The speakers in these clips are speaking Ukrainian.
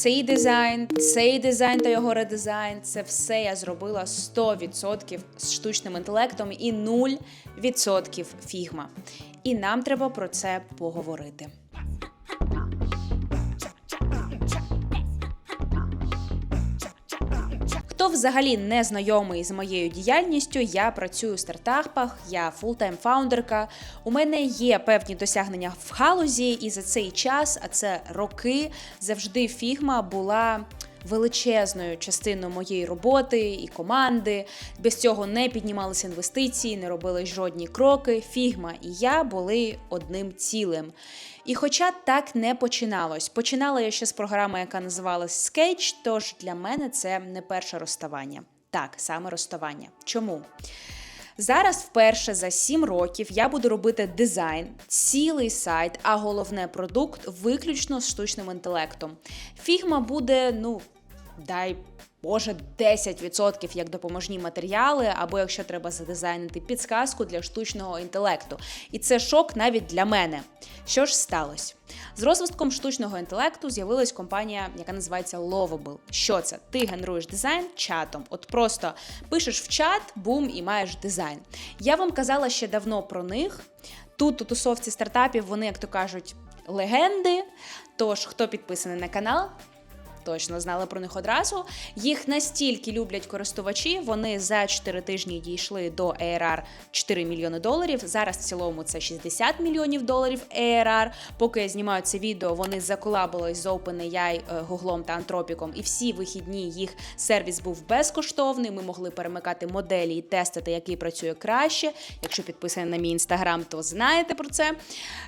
цей дизайн, цей дизайн та його редизайн це все я зробила 100% з штучним інтелектом і 0% фігма. І нам треба про це поговорити. Взагалі не знайомий з моєю діяльністю, я працюю в стартапах, я фултайм фаундерка. У мене є певні досягнення в галузі, і за цей час, а це роки, завжди фігма була. Величезною частиною моєї роботи і команди. Без цього не піднімалися інвестиції, не робили жодні кроки. Фігма і я були одним цілим. І хоча так не починалось, починала я ще з програми, яка називалась Sketch, тож для мене це не перше розставання. Так, саме розставання. Чому? Зараз вперше за 7 років я буду робити дизайн, цілий сайт, а головне продукт виключно з штучним інтелектом. Фігма буде, ну, дай Боже, 10% як допоможні матеріали, або якщо треба задизайнити підсказку для штучного інтелекту. І це шок навіть для мене. Що ж сталося? З розвитком штучного інтелекту з'явилась компанія, яка називається Lovable. Що це? Ти генеруєш дизайн чатом. От просто пишеш в чат, бум, і маєш дизайн. Я вам казала ще давно про них. Тут у тусовці стартапів вони, як то кажуть, легенди. Тож, хто підписаний на канал, точно знали про них одразу. Їх настільки люблять користувачі, вони за 4 тижні дійшли до ARR 4 мільйони доларів. Зараз в цілому це 60 мільйонів доларів ARR. Поки я знімаю це відео, вони заколабились з OpenAI, Гуглом та Антропіком, і всі вихідні їх сервіс був безкоштовний. Ми могли перемикати моделі і тестити, який працює краще. Якщо підписані на мій інстаграм, то знаєте про це.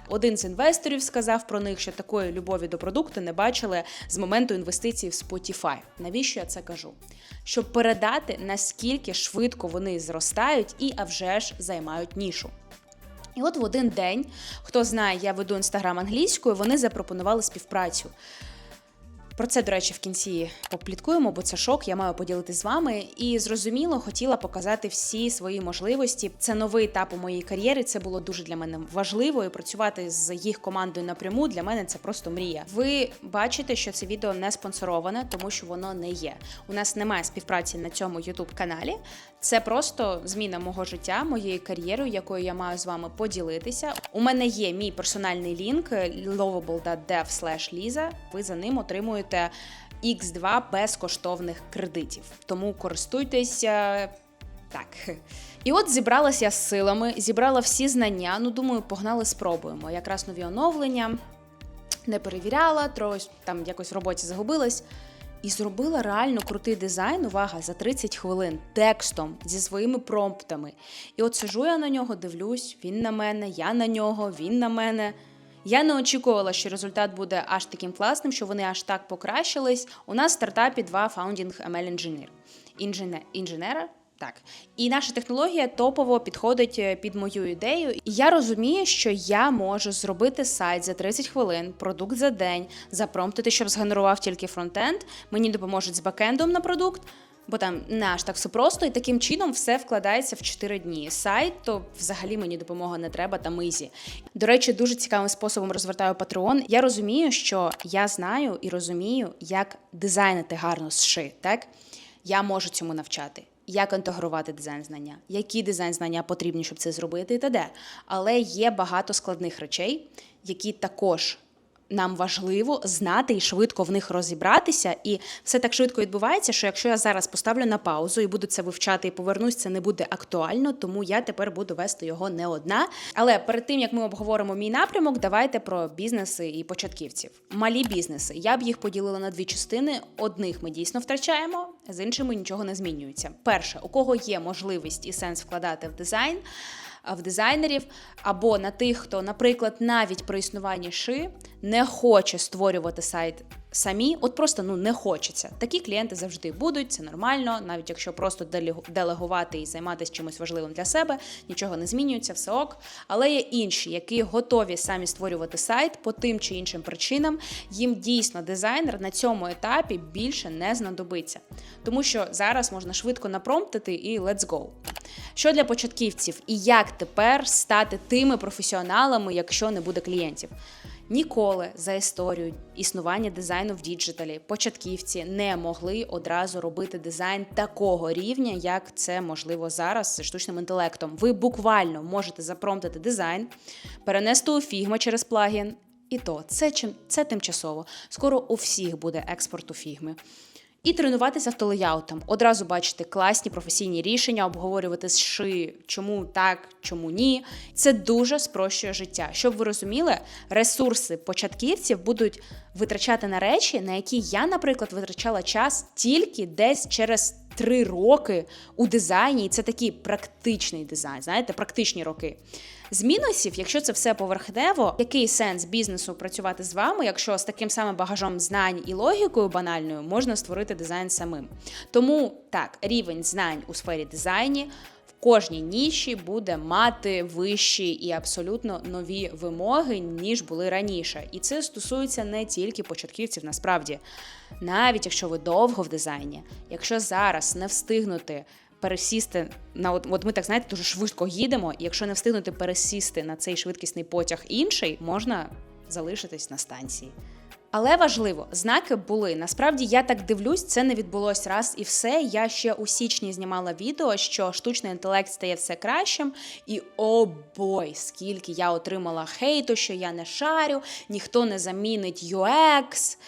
Один з інвесторів сказав про них, що такої любові до продукту не бачили з моменту інвестицій в Spotify. Навіщо я це кажу? Щоб передати, наскільки швидко вони зростають і а вже ж займають нішу. І от в один день, хто знає, я веду інстаграм англійською, вони запропонували співпрацю. Про це, до речі, в кінці попліткуємо, бо це шок, я маю поділитися з вами. І зрозуміло, хотіла показати всі свої можливості. Це новий етап у моїй кар'єрі. Це було дуже для мене важливо. І працювати з їх командою напряму для мене це просто мрія. Ви бачите, що це відео не спонсороване, тому що воно не є. У нас немає співпраці на цьому youtube каналі. Це просто зміна мого життя, моєї кар'єри, якою я маю з вами поділитися. У мене є мій персональний лінк lovable.dev Lisa. Ви за ним отримуєте. X2 безкоштовних кредитів. Тому користуйтеся так. І от зібралася з силами, зібрала всі знання. Ну, думаю, погнали, спробуємо. Якраз нові оновлення не перевіряла, трохи там якось в роботі загубилась. І зробила реально крутий дизайн, увага, за 30 хвилин текстом зі своїми промптами. І от сижу я на нього, дивлюсь, він на мене, я на нього, він на мене. Я не очікувала, що результат буде аж таким класним, що вони аж так покращились. У нас в стартапі два founding ML інженер. Інжене... інженера. Так, і наша технологія топово підходить е, під мою ідею. І я розумію, що я можу зробити сайт за 30 хвилин, продукт за день, запромптити, щоб згенерував тільки фронтенд. Мені допоможуть з бакендом на продукт бо там не аж так все просто, і таким чином все вкладається в 4 дні. Сайт, то взагалі мені допомога не треба та ізі. До речі, дуже цікавим способом розвертаю Patreon. Я розумію, що я знаю і розумію, як дизайнити гарно зши, так? Я можу цьому навчати. Як інтегрувати дизайн знання, які дизайн знання потрібні, щоб це зробити, і т.д. Але є багато складних речей, які також нам важливо знати і швидко в них розібратися, і все так швидко відбувається, що якщо я зараз поставлю на паузу і буду це вивчати і повернусь, це не буде актуально, тому я тепер буду вести його не одна. Але перед тим як ми обговоримо мій напрямок, давайте про бізнеси і початківців. Малі бізнеси. Я б їх поділила на дві частини. Одних ми дійсно втрачаємо, з іншими нічого не змінюється. Перше, у кого є можливість і сенс вкладати в дизайн в дизайнерів, або на тих, хто, наприклад, навіть при існуванні ши не хоче створювати сайт самі, от просто ну не хочеться. Такі клієнти завжди будуть, це нормально, навіть якщо просто делегувати і займатися чимось важливим для себе, нічого не змінюється, все ок. Але є інші, які готові самі створювати сайт по тим чи іншим причинам. Їм дійсно дизайнер на цьому етапі більше не знадобиться, тому що зараз можна швидко напромптити і let's go. Що для початківців і як тепер стати тими професіоналами, якщо не буде клієнтів? Ніколи за історію існування дизайну в діджиталі початківці не могли одразу робити дизайн такого рівня, як це можливо зараз з штучним інтелектом. Ви буквально можете запромптити дизайн, перенести у фігма через плагін. І то це чим це тимчасово. Скоро у всіх буде експорт у фігми. І тренуватися автолеяутом. Одразу бачити класні професійні рішення, обговорювати з ши, чому так, чому ні. Це дуже спрощує життя. Щоб ви розуміли, ресурси початківців будуть витрачати на речі, на які я, наприклад, витрачала час тільки десь через три роки у дизайні. І це такий практичний дизайн, знаєте, практичні роки. З мінусів, якщо це все поверхнево, який сенс бізнесу працювати з вами, якщо з таким самим багажом знань і логікою банальною можна створити дизайн самим? Тому так, рівень знань у сфері дизайні кожній ніші буде мати вищі і абсолютно нові вимоги, ніж були раніше. І це стосується не тільки початківців, насправді, навіть якщо ви довго в дизайні, якщо зараз не встигнути пересісти на от, от ми так знаєте, дуже швидко їдемо, і якщо не встигнути пересісти на цей швидкісний потяг інший, можна залишитись на станції. Але важливо, знаки були. Насправді я так дивлюсь, це не відбулось раз і все. Я ще у січні знімала відео, що штучний інтелект стає все кращим. І о бой, скільки я отримала хейту, що я не шарю, ніхто не замінить UX.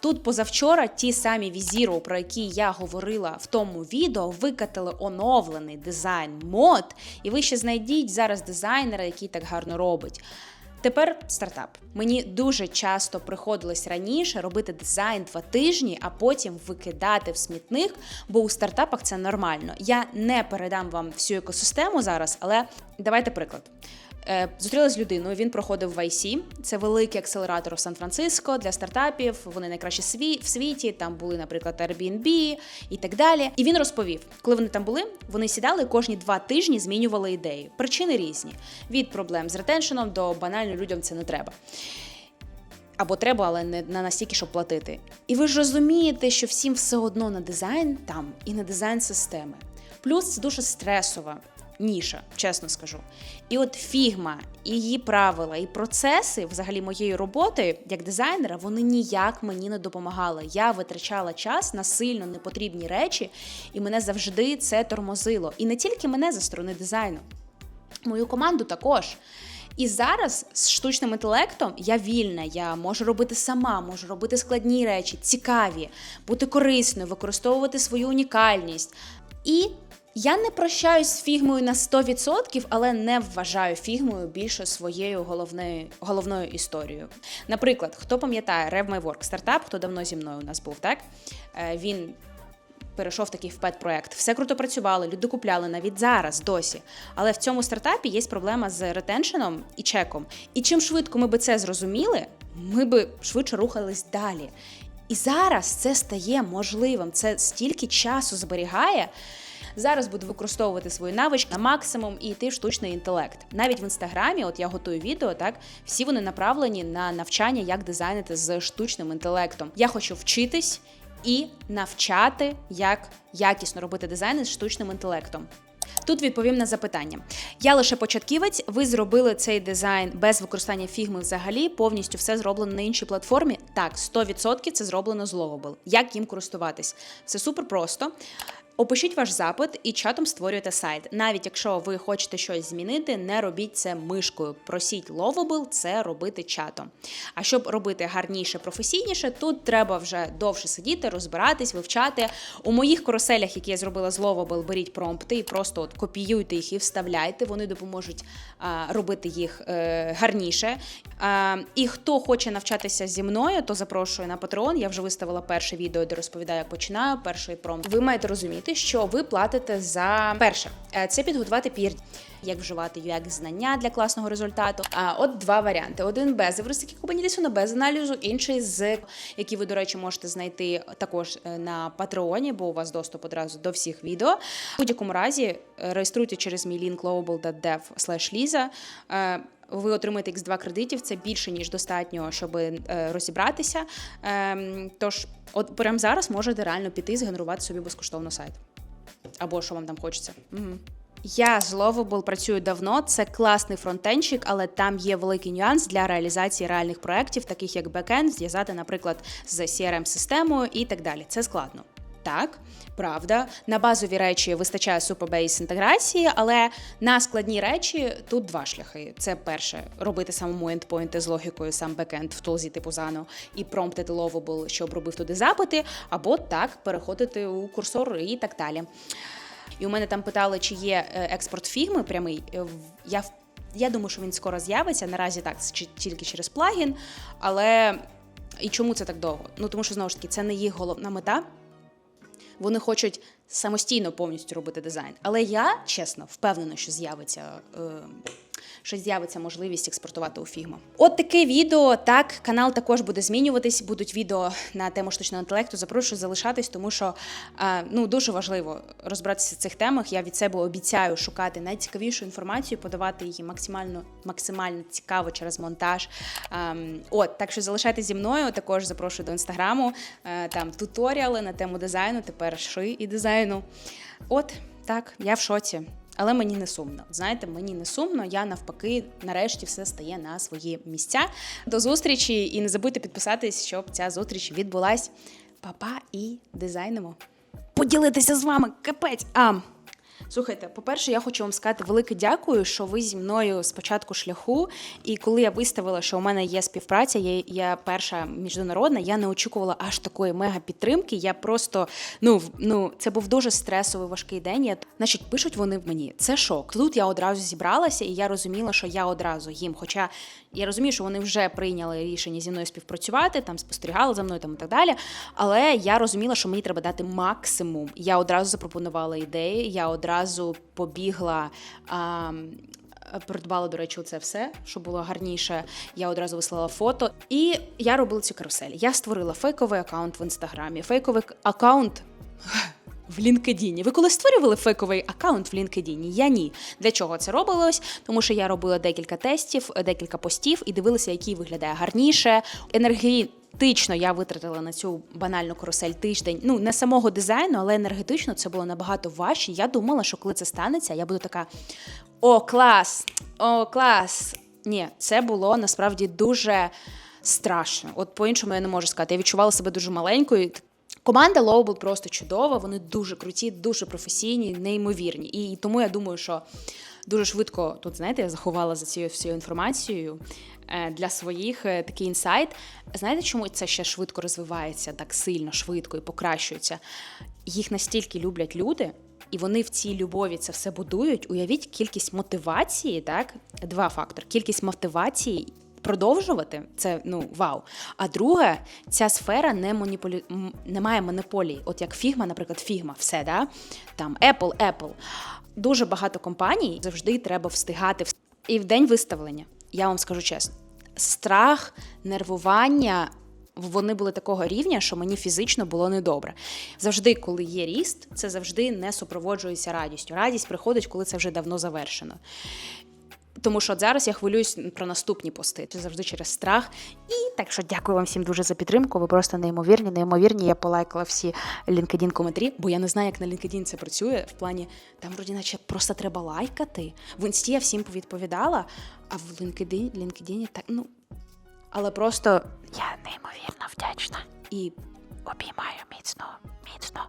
Тут позавчора ті самі візіру, про які я говорила в тому відео, викатили оновлений дизайн мод, і ви ще знайдіть зараз дизайнера, який так гарно робить. Тепер стартап. Мені дуже часто приходилось раніше робити дизайн два тижні, а потім викидати в смітник, бо у стартапах це нормально. Я не передам вам всю екосистему зараз, але давайте приклад. Е, Зустрілася з людиною, він проходив в IC, це великий акселератор в Сан-Франциско для стартапів. Вони найкращі сві- в світі. Там були, наприклад, Airbnb і так далі. І він розповів, коли вони там були, вони сідали кожні два тижні, змінювали ідеї. Причини різні: від проблем з ретеншеном до банально людям це не треба. Або треба, але не на настільки, щоб платити. І ви ж розумієте, що всім все одно на дизайн там і на дизайн системи. Плюс це дуже стресова ніша, чесно скажу. І от фігма, її правила, і процеси взагалі моєї роботи як дизайнера, вони ніяк мені не допомагали. Я витрачала час на сильно непотрібні речі, і мене завжди це тормозило. І не тільки мене за сторони дизайну, мою команду також. І зараз з штучним інтелектом я вільна, я можу робити сама, можу робити складні речі, цікаві, бути корисною, використовувати свою унікальність. І я не прощаюсь з фігмою на 100%, але не вважаю фігмою більше своєю головною головною історією. Наприклад, хто пам'ятає Rev My Work, стартап, хто давно зі мною у нас був, так? Е, Він перейшов такий в пет-проект. Все круто працювало, люди купляли навіть зараз досі. Але в цьому стартапі є проблема з ретеншеном і чеком. І чим швидко ми би це зрозуміли, ми би швидше рухались далі. І зараз це стає можливим. Це стільки часу зберігає. Зараз буду використовувати свої навички на максимум і йти в штучний інтелект. Навіть в інстаграмі, от я готую відео, так всі вони направлені на навчання, як дизайнити з штучним інтелектом. Я хочу вчитись і навчати, як якісно робити дизайни з штучним інтелектом. Тут відповім на запитання. Я лише початківець. Ви зробили цей дизайн без використання фігми взагалі. Повністю все зроблено на іншій платформі. Так, 100% це зроблено з Lovable. Як їм користуватись? Це супер просто. Опишіть ваш запит і чатом створюєте сайт. Навіть якщо ви хочете щось змінити, не робіть це мишкою. Просіть Lovable це робити чатом. А щоб робити гарніше, професійніше, тут треба вже довше сидіти, розбиратись, вивчати. У моїх каруселях, які я зробила з Lovable, беріть промпти і просто от копіюйте їх і вставляйте. Вони допоможуть а, робити їх е, гарніше. А, і хто хоче навчатися зі мною, то запрошую на Patreon. Я вже виставила перше відео, де розповідаю, як починаю. Перший промпт. Ви маєте розуміти, що ви платите за перше. е, Це підготувати пір, як вживати UX знання для класного результату. А от два варіанти: один без евристики Kubernetes, без аналізу, інший з які ви, до речі, можете знайти також е, на Патреоні, бо у вас доступ одразу до всіх відео. В будь-якому разі е, реєструйте через мій лінк global.dev ви отримаєте X2 кредитів, це більше ніж достатньо, щоб е, розібратися. Ем, тож, от прямо зараз можете реально піти згенерувати собі безкоштовно сайт. Або що вам там хочеться. Угу. Я з Lovable працюю давно. Це класний фронтенчик, але там є великий нюанс для реалізації реальних проєктів, таких як бекенд, зв'язати, наприклад, з CRM-системою і так далі. Це складно. Так, правда, на базові речі вистачає Superbase інтеграції, але на складні речі тут два шляхи. Це перше робити самому ендпойнти з логікою, сам бекенд в тулзі типу Zano і промптити Lovable, щоб робив туди запити, або так переходити у курсор і так далі. І у мене там питали, чи є е, експорт фігми прямий. Е, Я я думаю, що він скоро з'явиться. Наразі так, тільки через плагін. Але і чому це так довго? Ну тому що знову ж таки це не їх головна мета. Вони хочуть самостійно повністю робити дизайн. Але я чесно впевнена, що з'явиться. Е, що з'явиться можливість експортувати у Figma. От таке відео. Так, канал також буде змінюватись. Будуть відео на тему штучного інтелекту. Запрошую залишатись, тому що е, ну дуже важливо розбиратися в цих темах. Я від себе обіцяю шукати найцікавішу інформацію, подавати її максимально максимально цікаво через монтаж. Ем, от так що залишайтесь зі мною. Також запрошую до інстаграму. Е, там туторіали на тему дизайну. Тепер ши і дизайну. От так, я в шоці. Але мені не сумно. Знаєте, мені не сумно. Я навпаки, нарешті все стає на свої місця. До зустрічі і не забудьте підписатись, щоб ця зустріч відбулась. Па-па і дизайнемо. Поділитися з вами, капець. А слухайте, по-перше, я хочу вам сказати велике дякую, що ви зі мною з початку шляху. І коли я виставила, що у мене є співпраця, я, я перша міжнародна, я не очікувала аж такої мега підтримки. Я просто ну ну це був дуже стресовий важкий день. Я значить, пишуть вони мені. Це шок. Тут я одразу зібралася, і я розуміла, що я одразу їм. Хоча я розумію, що вони вже прийняли рішення зі мною співпрацювати, там спостерігали за мною там і так далі. Але я розуміла, що мені треба дати максимум. Я одразу запропонувала ідеї, я одразу побігла. А, Придбала, до речі, це все, що було гарніше. Я одразу вислала фото. І я робила цю карусель. Я створила фейковий аккаунт в інстаграмі, фейковий аккаунт в LinkedIn. Ви коли створювали фейковий аккаунт в LinkedIn? Я ні. Для чого це робилось? Тому що я робила декілька тестів, декілька постів і дивилася, який виглядає гарніше. Енергетично я витратила на цю банальну карусель тиждень. Ну не самого дизайну, але енергетично це було набагато важче. Я думала, що коли це станеться, я буду така: о, клас! О, клас! Ні, це було насправді дуже страшно. От по-іншому я не можу сказати. Я відчувала себе дуже маленькою. Команда Lowball просто чудова, вони дуже круті, дуже професійні, неймовірні. І тому я думаю, що дуже швидко тут, знаєте, я заховала за цією всією інформацією е, для своїх е, такий інсайт. Знаєте, чому це ще швидко розвивається так сильно, швидко і покращується? Їх настільки люблять люди. І вони в цій любові це все будують. Уявіть кількість мотивації, так? Два фактори: кількість мотивації продовжувати це ну вау. А друге, ця сфера не моніполі... м, не має монополії. От як Figma, наприклад, Figma, все, да? там Apple, Apple. Дуже багато компаній завжди треба встигати. І в день виставлення, я вам скажу чесно, страх, нервування. Вони були такого рівня, що мені фізично було недобре. Завжди, коли є ріст, це завжди не супроводжується радістю. Радість приходить, коли це вже давно завершено. Тому що зараз я хвилююсь про наступні пости. Це завжди через страх. І так що дякую вам всім дуже за підтримку. Ви просто неймовірні. Неймовірні. Я полайкала всі linkedin коментарі, бо я не знаю, як на LinkedIn це працює. В плані там, вроді, наче просто треба лайкати. В інсті я всім повідповідала, а в LinkedIn, LinkedIn так, ну. Але просто я неймовірно вдячна і обіймаю міцно, міцно.